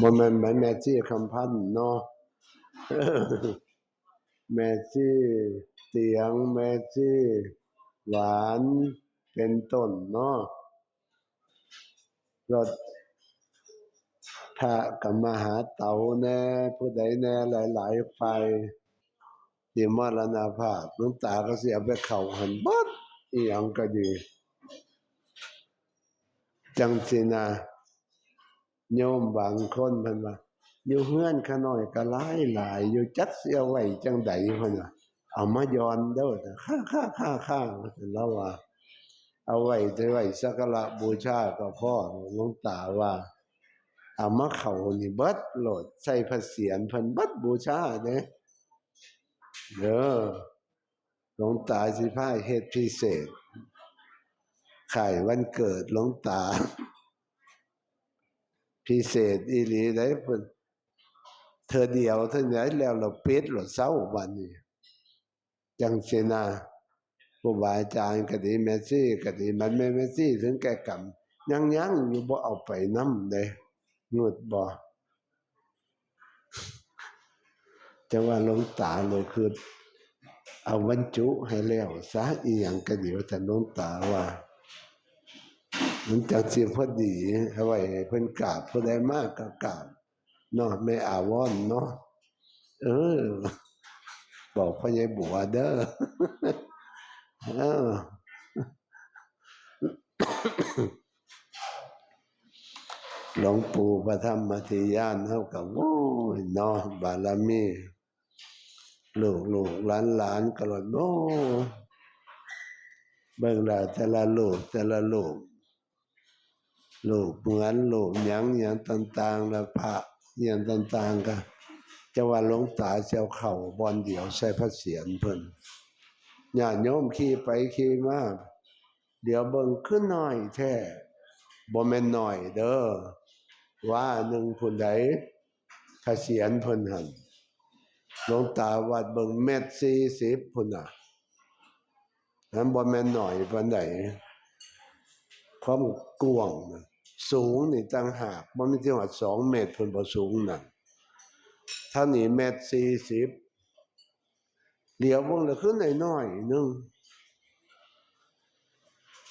บ่แม่นเหมือนแม่ซี่คำพันเนาะแม่ซี่เสียงแม่ซี่หวานเป็นต้นเนาะรถพระกับมหาเต๋าแน่ ผู้ใดแน่หลาย ๆไฟที่มรณาภาพหลวงตาก็เสียไปเข้าหันบัดอีหยังก็ดี จังสินะ โยมบางคนเพิ่นว่าอยู่เฮือนขาน้อยก็หลายหลายอยู่จักเสียไว้จังใดเพิ่นว่าเอามาย้อนเด้อค่าค่าค่าค่าแล้วว่า เอาไว้จะไว้สักการะบูชาก็พ่อหลวงตาว่าเอามาเข้านี่เบิดโหลดใส่พระเศียรเพิ่นเบิดบูชาเด้เด้อหลวงตาสิพาเฮ็ดพิเศษไข่วันเกิดหลวงตา พิเศษอีหลีได้เพิ่นเธอเดียวเท่านั้นแล้วเราปิดเราเศร้าวันนี้จังสินาครูบาอาจารย์ก็ดีแมซี่ก็ดีมันไม่แมซี่ถึงแก่กรรมยังยังอยู่บ่เอาไปน้ำเด้งุดบ่จังว่าหลวงตาเลยคือเอาบรรจุให้แล้วซะอีหยังก็เดี๋ยวแต่หลวงตาว่า มันจังสิพอดีเอาไว้เพิ่นกราบผู้ใดมากก็กราบเนาะไม่อาวรณ์เนาะเออ บอกพ่อใหญ่บัวเด้อเออหลวงปู่ประธรรมธิยานเท่ากับโอ้ยเนาะบารมีลูกลูกหลานหลานกระโดดโอ้เบิ่งล้วแต่ละลูกแต่ละลูก ลูกเหมือนลูกหยังหยังต่างๆแล้วพระหยังต่างๆก็จะว่าหลวงตาเจ้าเข่าบอนเดียวใส่พระเศียรเพิ่นญาติโยมขี่ไปขี่มาเดี๋ยวเบิ่งขึ้นหน่อยแท้บ่แม่นหน่อยเด้อว่าหนึ่งผู้ใดพระเศียรเพิ่นหันหลวงตาวัดเบิ่งเม็ด40พุ่นน่ะนั้นบ่แม่นหน่อยปานใดความกวงนะ สูงนี่ต่างหากมันไม่ใช่ว่าสองเมตรเพิ่นบ่สูงนั่นถ้านี่เมตรสี่สิบเดี๋ยววงละขึ้นน้อยๆนึง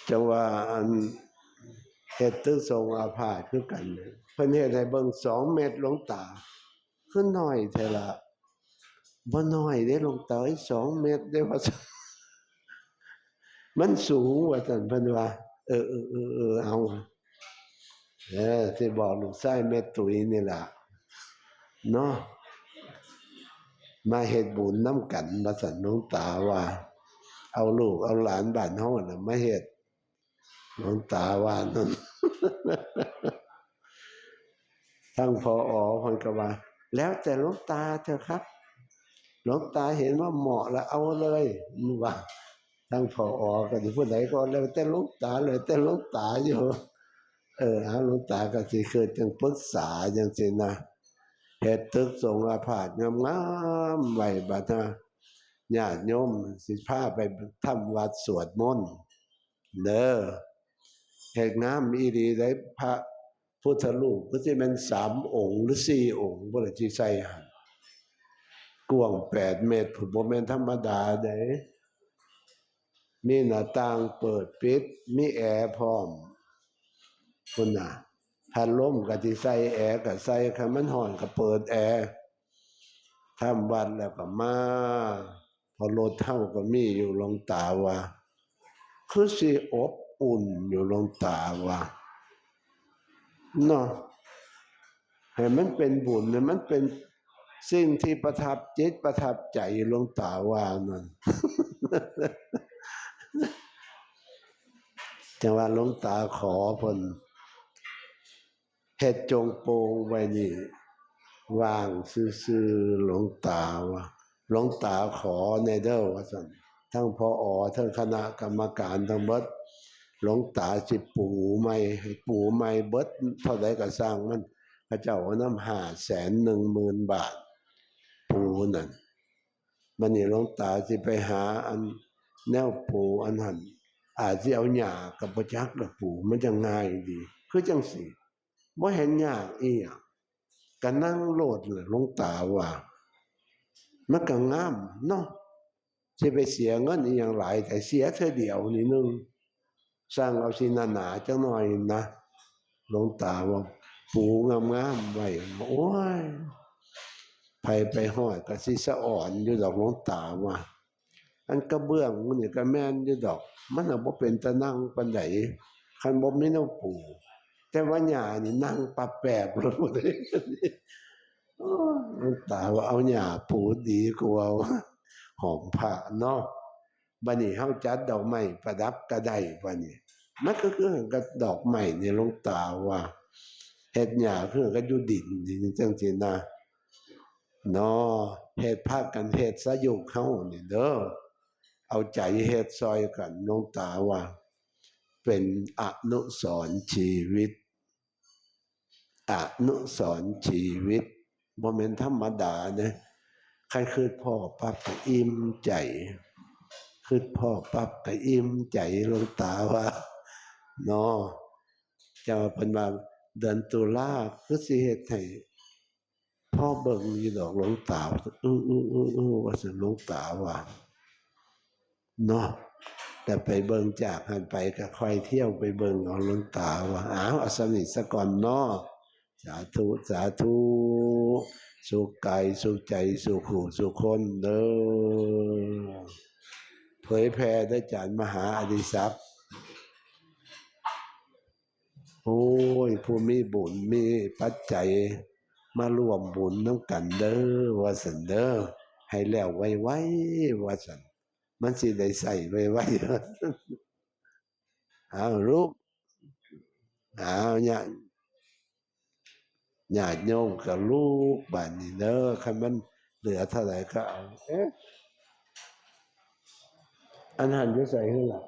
จังว่าอันเฮ็ดตึกทรงอาพาธคือกันเนี่ยเพิ่นเฮ็ดให้เบิ่งสองเมตรลงตา ขึ้นน้อยแท้ละบ่น้อยเด้ลงตาเอ้ยสองเมตรได้ว่ามันสูงว่าซั่นเพิ่นว่า เออเออเออเอา เออที่บอกลูกชายแม่ตุ๋ยนี่แหละเนาะมาเฮ็ดบุญน้ำกันมาสั่นหลวงตาว่า เอาลูกเอาหลานบ้านเฮาน่ะมาเฮ็ดหลวงตาว่านั่นทั้งพออเพิ่นก็ว่า แล้วแต่หลวงตาเถอะครับหลวงตาเห็นว่าเหมาะแล้วเอาเลยว่าทั้งพอออก็สิผู้ใดก็แล้วแต่หลวงตาเลยแต่หลวงตาอยู่ เออหาหลวงตาก็สิเคยจังปรึกษาจังซี่นะเฮ็ดตึกสงอาพาธงามๆไว้บัดนะญาติโยมสิพาไปทำวัดสวดมนต์เด้อเฮ็ดงามอีหลีได้พระพุทธรูปก็สิแม่นสามองค์หรือสี่องค์บ่ได้สิใส่หันกว้างแปดเมตรพุ่นบ่แม่นธรรมดาเด้มีหน้าต่างเปิดปิด มีแอร์พร้อม คุณน่ะพัดลมก็สิใส่แอร์ก็ใส่คันมันร้อนก็เปิดแอร์ทำวัดแล้วก็มา พอรถเท่าก็มีอยู่ลงตาว่า คือสิอบอุ่นอยู่ลงตาว่าเนาะให้มันเป็นบุญให้มันเป็นสิ่งที่ประทับจิตประทับใจลงตาว่านั่นจังว่าลงตาขอพ่น เฮ็ดจงโปงไว้นี่วางซื่อๆหลวงตาว่าหลวงตาขอในเด้อว่าซั่นทั้งพออทั้งคณะกรรมการทั้งเบิดหลวงตาสิปูใหม่ให้ปูใหม่เบิดเท่าใดก็สร้างมันพระเจ้าเอานำ510,000บาท ปูนั่นมันนี่หลวงตาสิไปหาอันแนวปูอันหันอาจสิเอาหญ้ากับบ่จักละปูมันจะง่ายดี คือจังซี่ บ่เห็นยากอีหยังก็นั่งโลดเลยหลวงตาว่า มันก็งามเนาะสิไปเสียเงินอีหยังหลาย แต่เสียเธอเดียวนี่นึงสร้างเอาสิหนาๆจังหน่อยนะหลวงตาว่าปูงามๆไว้โอ้ยไปไปหอดก็สิสะอ่อนอยู่ดอกหลวงตาว่าอันกระเบื้องมันนี่ก็แม่นอยู่ดอก มันน่ะบ่เป็นตะนั่งปานใดคันบ่มีแนวปู แต่ว่าหญ้านี่นั่งปับแปบเลยโอ้ยหลวงตาว่าเอาหญ้าปูดีกว่าเอาหอมผ้าเนาะบัดนี้เฮาจัดดอกไม้ประดับก็ไดบัดนี้มันก็คือกับดอกไม้นี่หลวงตาว่าเฮ็ดหญ้าคือกับอยู่ดินนี่จังซี่นะเนาะเฮ็ดพากันเฮ็ดซะอยู่เฮานี่เด้อเอาใจเฮ็ดซอยกันหลวงตาว่า เป็นอนุสรชีวิต อนุสรชีวิตบ่แม่นธรรมดานะใครคือพ่อปั๊บก็อิ่มใจคือพ่อปั๊บก็อิ่มใจหลวงตาว่าเนาะจะว่าเพิ่นว่าเดือนตุลาคือสิเฮ็ดให้พ่อเบิ่งอยู่ดอกหลวงตาอื้ออื้ออื้ออื้อว่าสิหลวงตาว่าเนาะ แต่ไปเบิ่งจากหันไปก็ค่อยเที่ยวไปเบิ่งเอาหลวงตาว่าอ้าวอาสนิทซะก่อนเนาะสาธุสาธุสุขกายสุขใจสุขหูสุขคนเด้อเผยแผ่ด้วยจารย์มหาอดิศักดิ์โอ้ยผู้มีบุญมีปัจจัยมาร่วมบุญน้ำกันเด้อว่าสันเด้อให้แล้วไว้ๆว่าสัน มันสิได้ใส่ไว้ไว้เอาลูกเอาญาติญาติโยมกับลูกบ้านนี้เด้อคันมันเหลือเท่าไหร่ก็เอาเอ๊ะอันหันจะใส่ให้หลับ